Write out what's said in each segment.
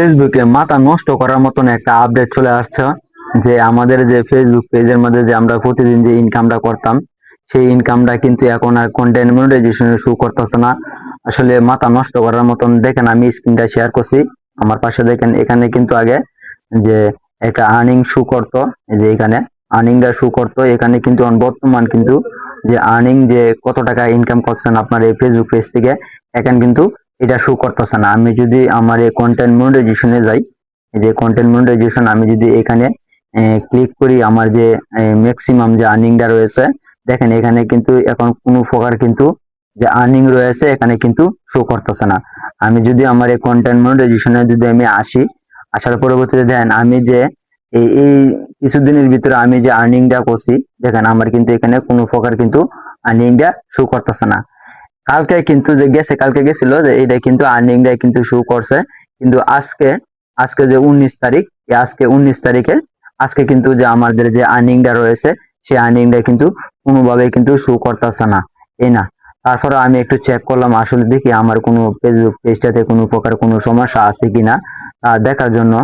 ফেসবুকে মাথা নষ্ট করার মতন একটা আপডেট চলে আসছে, যে আমাদের যে ফেসবুক পেজের মধ্যে যে আমরা প্রতিদিন যে ইনকামটা করতাম, সেই ইনকামটা কিন্তু এখন আর কন্টেন্ট মনিটাইজেশনে শো করতেছে না। আসলে মাথা নষ্ট করার মতন দেখেন আমি স্ক্রিনটা শেয়ার করছি। আমার পাশে দেখেন এখানে কিন্তু আগে যে একটা আর্নিং শো করতো যে এখানে আর্নিংটা শো করতো। এখানে কিন্তু বর্তমান কিন্তু যে আর্নিং যে কত টাকা ইনকাম করছেন আপনার এই ফেসবুক পেজ থেকে, এখন কিন্তু এটা শো করতেছে না। আমি যদি আমার এই কন্টেন্ট মনিটাইজেশনে যাই, যে কন্টেন্ট মনিটাইজেশন আমি যদি এখানে ক্লিক করি, আমার যে ম্যাক্সিমাম যে আর্নিংটা রয়েছে, দেখেন এখানে কিন্তু এখন কোনো প্রকার কিন্তু যে আর্নিং রয়েছে, এখানে কিন্তু শো করতেছে না। আমি যদি আমার এই কন্টেন্ট মনিটাইজেশনে যদি আমি আসি, আসার পরবর্তীতে দেখেন আমি যে এই এই কিছুদিনের ভিতরে আমি যে আর্নিংটা করছি, দেখেন আমার কিন্তু এখানে কোনো প্রকার কিন্তু আর্নিংটা শো করতেছে না। কালকে কিন্তু যে গেছে, কালকে গেছিল যে এটা কিন্তু আর্নিংটা কিন্তু শো করছে। কিন্তু আজকে আজকে যে উনিশ তারিখ আজকে উনিশ তারিখে, আজকে কিন্তু যে আমাদের যে আর্নিংটা রয়েছে, সেই আর্নিংটা কিন্তু কোনোভাবে কিন্তু শো করতেছে না। এই না। তারপরে আমি একটু চেক করলাম, আসলে দেখি আমার কোনো ফেসবুক পেজটাতে কোনো প্রকার কোনো সমস্যা আছে কিনা। তা দেখার জন্য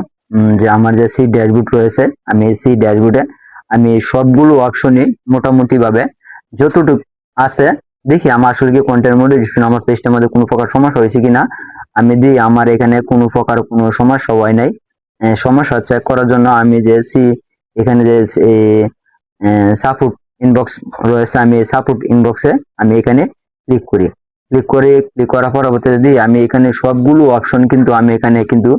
যে আমার যে সি ড্যাশবোর্ড রয়েছে, আমি সি ড্যাশবোর্ডে আমি সবগুলো অপশনই মোটামুটি ভাবে যতটুকু আছে দেখি আমার আসলে কি কন্টেন্ট মডিফিকেশন আমার পেজটার মধ্যে কোনো প্রকার সমস্যা হয়েছে কিনা? আমি দিই আমার এখানে কোনো প্রকার কোনো সমস্যা হয় নাই। সমস্যা চেক করার জন্য আমি যে সি, এখানে যে সাপোর্ট ইনবক্স রয়েছে, আমি সাপোর্ট ইনবক্সে আমি এখানে ক্লিক করি। ক্লিক করে ক্লিক করার পরবর্তীতে দিই আমি এখানে সবগুলো অপশন কিন্তু আমি এখানে কিন্তু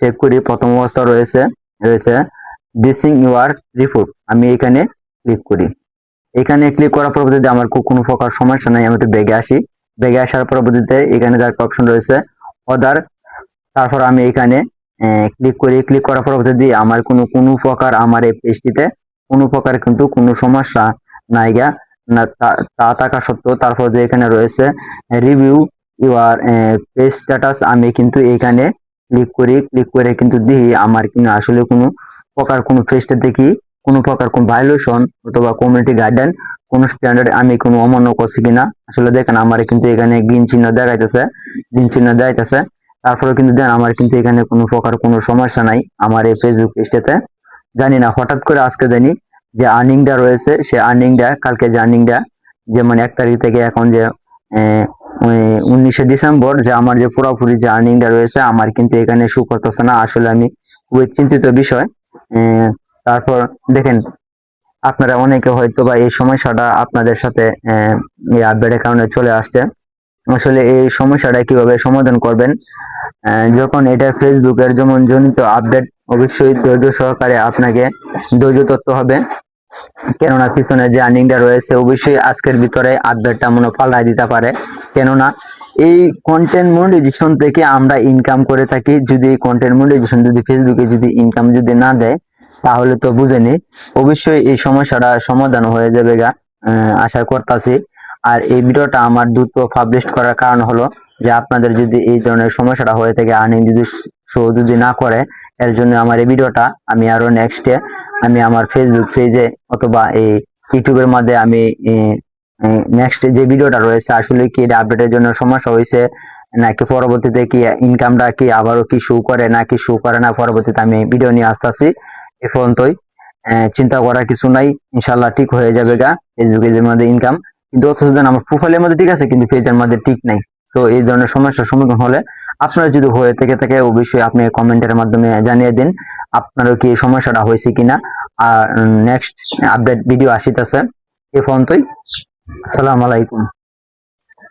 চেক করি। প্রথম অবস্থা রয়েছে রয়েছে ডিসিং ইউর রিপোর্ট আমি এখানে ক্লিক করি। এখানে ক্লিক করার পরবর্তীতে আমার কোনো প্রকার সমস্যা নাই, আমি একটু বেগে আসি। বেগে আসার পরবর্তীতে এখানে যার অপশন রয়েছে অদার তারপর আমি এখানে ক্লিক করি। ক্লিক করার পরবর্তীতে আমার কোনো কোনো প্রকার আমার এই পেজটিতে কোনো প্রকার কিন্তু কোনো সমস্যা নাই গা। না, তা থাকা সত্ত্বেও তারপর যে এখানে রয়েছে রিভিউ ইউর পেজ স্ট্যাটাস আমি কিন্তু এখানে ক্লিক করি। ক্লিক করে কিন্তু দিই আমার কিন্তু আসলে কোনো প্রকার কোনো পেজটা দেখি কোনো প্রকার কোন ভায়োলেশন অথবা কমিউনিটি গাইডলাইন কোন স্ট্যান্ডার্ড আমি কোনো অমান্য করছি কিনা, আসলে দেখেন আমার কিন্তু এখানে গ্রিন চিহ্ন দেখাইতেছে গ্রিন চিহ্ন দেখাইতেছে। তারপরে কিন্তু দেন আমার কিন্তু এখানে কোনো প্রকার কোনো সমস্যা নাই আমার এই ফেসবুক পেজটাতে জানি না, হঠাৎ করে আজকে জানি যে আর্নিংটা রয়েছে, সে আর্নিংটা কালকে যে আর্নিংটা যেমন এক তারিখ থেকে এখন যে উনিশে ডিসেম্বর যে আমার যে পুরোপুরি যে আর্নিংটা রয়েছে, আমার কিন্তু এখানে শু করতেছে না। আসলে আমি খুবই চিন্তিত বিষয়। তারপর দেখেন, আপনারা অনেকে হয়তো বা এই সমস্যাটা আপনাদের সাথে এই আপডেটের কারণে চলে আসছে। আসলে এই সমস্যাটা কীভাবে সমাধান করবেন? যখন এটা ফেসবুকের যেমন জনিত আপডেট অবশ্যই ধৈর্য সহকারে আপনাকে ধৈর্য তত্ত্ব হবে। কেননা পিছনে যে আর্নিংটা রয়েছে, অবশ্যই আজকের ভিতরে আপডেটটা মনে পাল্টায় দিতে পারে। কেননা এই কন্টেন্ট মনিটাইজেশন থেকে আমরা ইনকাম করে থাকি। যদি কন্টেন্ট মনিটাইজেশন যদি ফেসবুকে যদি ইনকাম যদি না দেয় তাহলে তো বুঝেনি। অবশ্যই এই সমস্যাটা সমাধান হয়ে যাবে গা আশা করতেছি। আর এই ভিডিওটা আমার দ্রুত পাবলিশ করার কারণ হলো যে আপনাদের যদি এই ধরনের সমস্যাটা হয়ে থাকে আর্নিং যদি শো যদি না করে, এর জন্য আমার এই ভিডিওটা আমি আরও নেক্সটে আমি আমার ফেসবুক পেজে অথবা এই ইউটিউবের মধ্যে আমি নেক্সট যে ভিডিওটা রয়েছে, আসলে কি এটা আপডেটের জন্য সমস্যা হয়েছে, নাকি পরবর্তীতে কি ইনকামটা কি আবারও কি শো করে, নাকি শো করে না, পরবর্তীতে আমি ভিডিও নিয়ে আসতেছি। এ পর্যন্তই। চিন্তা করার কিছু নাই। ইনশাল্লাহ ঠিক হয়ে যাবে গা ফেসবুকে যে মধ্যে ইনকাম কিন্তু অথচ আমার প্রোফাইলের মধ্যে ঠিক আছে, কিন্তু পেজের মধ্যে ঠিক নাই। তো এই ধরনের সমস্যার সম্মুখীন হলে আপনারা যদি হয়ে থেকে থাকে, অবশ্যই আপনি কমেন্টের মাধ্যমে জানিয়ে দিন, আপনারও কি সমস্যাটা হয়েছে কিনা। আর নেক্সট আপডেট ভিডিও আসিতেছে। এ পর্যন্তই। আসসালামু আলাইকুম।